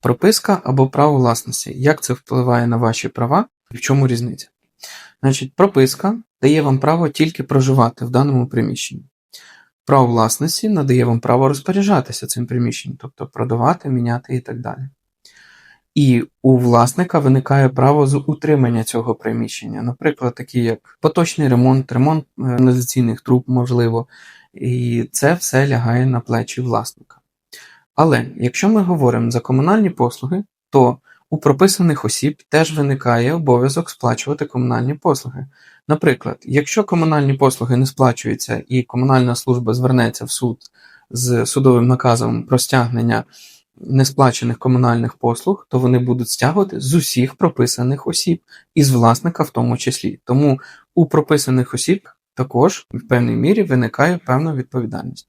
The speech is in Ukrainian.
Прописка або право власності. Як це впливає на ваші права і в чому різниця? Значить, прописка дає вам право тільки проживати в даному приміщенні. Право власності надає вам право розпоряджатися цим приміщенням, тобто продавати, міняти і так далі. І у власника виникає право з утримання цього приміщення, наприклад, такі як поточний ремонт, ремонт е, каналізаційних труб, можливо, і це все лягає на плечі власника. Але якщо ми говоримо за комунальні послуги, то у прописаних осіб теж виникає обов'язок сплачувати комунальні послуги. Наприклад, якщо комунальні послуги не сплачуються і комунальна служба звернеться в суд з судовим наказом про стягнення несплачених комунальних послуг, то вони будуть стягувати з усіх прописаних осіб, і з власника в тому числі. Тому у прописаних осіб також в певній мірі виникає певна відповідальність.